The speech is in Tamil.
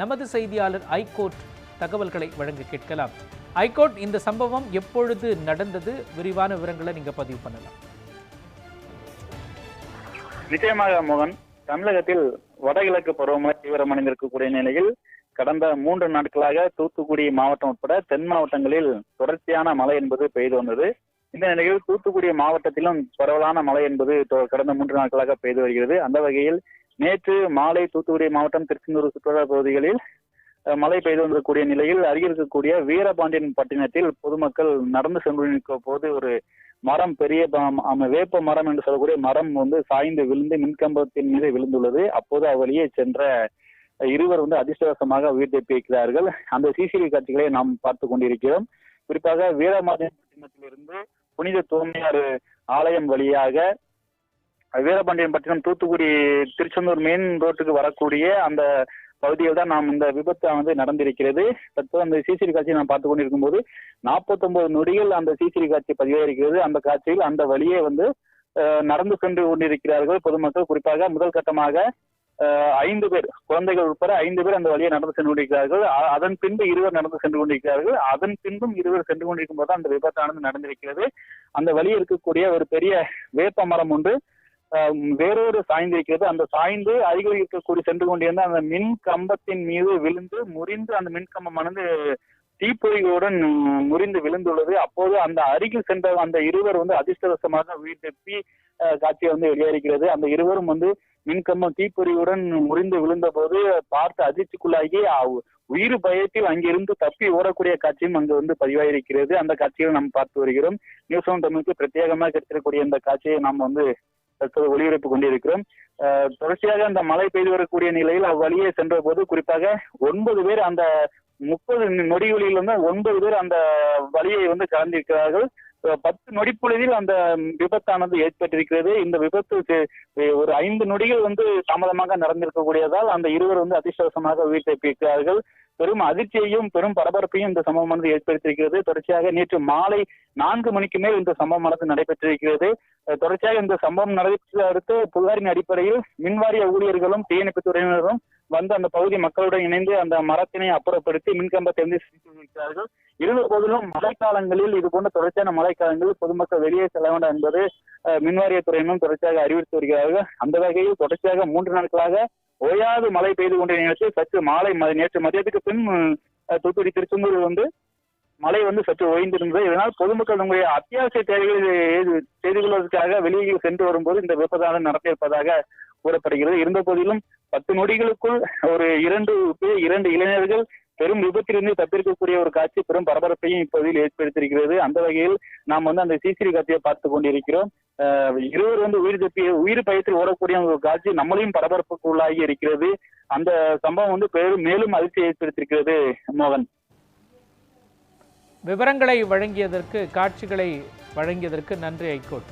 நமது செய்தியாளர் ஐகோர்ட் தகவல்களை வழங்க கேட்கலாம். ஐகோர்ட் இந்த சம்பவம் எப்பொழுது நடந்தது? விரிவான விவரங்களை நீங்க பதிவு பண்ணலாம். நிச்சயமாக மோகன் தமிழகத்தில் வடகிழக்கு பருவமழை தீவிரமடைந்திருக்கக்கூடிய நிலையில் கடந்த மூன்று நாட்களாக தூத்துக்குடி மாவட்டம் உட்பட தென் மாவட்டங்களில் தொடர்ச்சியான மழை என்பது பெய்து வந்தது. இந்த நிலையில் தூத்துக்குடி மாவட்டத்திலும் பரவலான மழை என்பது கடந்த மூன்று நாட்களாக பெய்து வருகிறது. அந்த வகையில் நேற்று மாலை தூத்துக்குடி மாவட்டம் திருச்செந்தூர் சுற்றுலா பகுதிகளில் மழை பெய்து வந்திருக்கக்கூடிய நிலையில் அருகில் இருக்கக்கூடிய வீரபாண்டியன் பட்டினத்தில் பொதுமக்கள் நடந்து சென்று நிற்கும் போது ஒரு மரம் பெரிய வேப்ப மரம் என்று சொல்லக்கூடிய மரம் வந்து சாய்ந்து விழுந்து மின்கம்பத்தின் மீது விழுந்துள்ளது. அப்போது அவ்வழியே சென்ற இருவர் வந்து அதிர்ஷ்டவசமாக உயிர் தப்பியிருக்கிறார்கள். அந்த சிசிடிவி காட்சிகளை நாம் பார்த்து கொண்டிருக்கிறோம். குறிப்பாக வீரபாண்டியன்பட்டினத்திலிருந்து புனித தூய்மையாறு ஆலயம் வழியாக வீரபாண்டியன்பட்டினம் தூத்துக்குடி திருச்செந்தூர் மெயின் ரோட்டுக்கு வரக்கூடிய அந்த பகுதியில் தான் நாம் இந்த விபத்து வந்து நடந்திருக்கிறது. தற்போது அந்த சிசிடி காட்சியை நாம் பார்த்து கொண்டிருக்கும் போது நாற்பத்தொன்பது நொடிகள் அந்த சிசிடி காட்சி பதிவாயிருக்கிறது. அந்த காட்சியில் அந்த வழியே வந்து நடந்து சென்று கொண்டிருக்கிறார்கள் பொதுமக்கள். குறிப்பாக முதல் கட்டமாக ஐந்து பேர் குழந்தைகள் உட்பட ஐந்து பேர் அந்த வழியை நடந்து சென்று கொண்டிருக்கிறார்கள். அதன் பின்பு இருவர் நடந்து சென்று கொண்டிருக்கிறார்கள். அதன் பின்பும் இருவர் சென்று கொண்டிருக்கும் போது அந்த விபத்தானது நடந்திருக்கிறது. அந்த வழியில் இருக்கக்கூடிய ஒரு பெரிய வேப்ப மரம் ஒன்று வேறொரு சாய்ந்திருக்கிறது அந்த சாய்ந்து அருகில் இருக்கக்கூடிய சென்று கொண்டிருந்த அந்த மின் கம்பத்தின் மீது விழுந்து முறிந்து அந்த மின் கம்பமானது தீப்பொறிகளுடன் முறிந்து விழுந்துள்ளது. அப்போது அந்த அருகில் சென்ற அந்த இருவர் வந்து அதிர்ஷ்டவசமாக உயிர் தப்பி காட்சி வந்து வெளியேறுகிறது அந்த இருவரும் வந்து மின்கம்பம் தீப்பொறியுடன் முறிந்து விழுந்த போது பார்த்து அதிர்ச்சிக்குள்ளாகி உயிர் பயத்தில் அங்கிருந்து தப்பி ஓடக்கூடிய காட்சியும் அங்கு வந்து பதிவாயிருக்கிறது. அந்த காட்சியை நாம் பார்த்து வருகிறோம். நியூஸ் ஒன் தமிழுக்கு பிரத்யேகமாக கிடைத்திருக்கக்கூடிய இந்த காட்சியை நாம் வந்து தற்போது ஒளிபரப்பு கொண்டிருக்கிறோம். தொடர்ச்சியாக அந்த மழை பெய்து வரக்கூடிய நிலையில் அவ்வழியே சென்ற போது குறிப்பாக ஒன்பது பேர் அந்த முப்பது நொடிகளில் வந்து ஒன்பது பேர் அந்த வழியை வந்து கலந்திருக்கிறார்கள் பத்து நொடிப்பொழுதில் அந்த விபத்தானது ஏற்பட்டிருக்கிறது. இந்த விபத்து ஒரு ஐந்து நொடிகள் வந்து தாமதமாக நடந்திருக்கக்கூடியதால் அந்த இருவர் வந்து அதிர்ஷ்டவசமாக உயிர் தப்பியிருக்கிறார்கள். பெரும் அதிர்ச்சியையும் பெரும் பரபரப்பையும் இந்த சம்பவமானது ஏற்படுத்தியிருக்கிறது. தொடர்ச்சியாக நேற்று மாலை நான்கு மணிக்கு மேல் இந்த சம்பவமானது நடைபெற்றிருக்கிறது. தொடர்ச்சியாக இந்த சம்பவம் நடைபெற்ற அடுத்து புகாரின் அடிப்படையில் மின்வாரிய ஊழியர்களும் தீயணைப்பு துறையினரும் வந்து அந்த பகுதி மக்களுடன் இணைந்து அந்த மரத்தினை அப்புறப்படுத்தி மின்கம்பத்தை வந்து சிரித்து வைக்கிறார்கள் இருந்த போதிலும் மழைக்காலங்களில் இது போன்ற தொடர்ச்சியான மழைக்காலங்களில் பொதுமக்கள் வெளியே செல்ல வேண்டாம் என்பது மின்வாரியத்துறையினரும் தொடர்ச்சியாக அறிவுறுத்தி வருகிறார்கள். அந்த வகையில் தொடர்ச்சியாக மூன்று நாட்களாக ஓயாது மழை பெய்து கொண்ட நேரத்தில் சற்று மாலை நேற்று மதியத்துக்கு பின் தூத்துக்குடி திருச்செந்தூர் வந்து மழை வந்து சற்று ஓய்ந்திருந்தது. இதனால் பொதுமக்கள் தங்களுடைய அத்தியாவசிய தேவைகளை செய்து கொள்வதற்காக வெளியில் சென்று வரும்போது இந்த விபத்தானது நடந்திருப்பதாக கூறப்படுகிறது. இருந்த போதிலும் பத்து நொடிகளுக்குள் ஒரு இரண்டு பேர் இரண்டு இளைஞர்கள் பெரும் விபத்திலிருந்து தப்பிருக்கக்கூடிய ஒரு காட்சி பெரும் பரபரப்பையும் இப்போதில் ஏற்படுத்தியிருக்கிறது. அந்த வகையில் நாம் வந்து அந்த சிசிடிவி காட்சியை பார்த்து கொண்டிருக்கிறோம். இருவர் வந்து உயிர் தப்பி உயிர் பயத்தில் ஓடக்கூடிய ஒரு காட்சி நம்மளையும் பரபரப்புக்கு உள்ளாகி இருக்கிறது. அந்த சம்பவம் வந்து பெரும் மேலும் அதிர்ச்சி ஏற்படுத்தியிருக்கிறது மோகன். விவரங்களை வழங்கியதற்கு காட்சிகளை வழங்கியதற்கு நன்றி ஐகோர்ட்.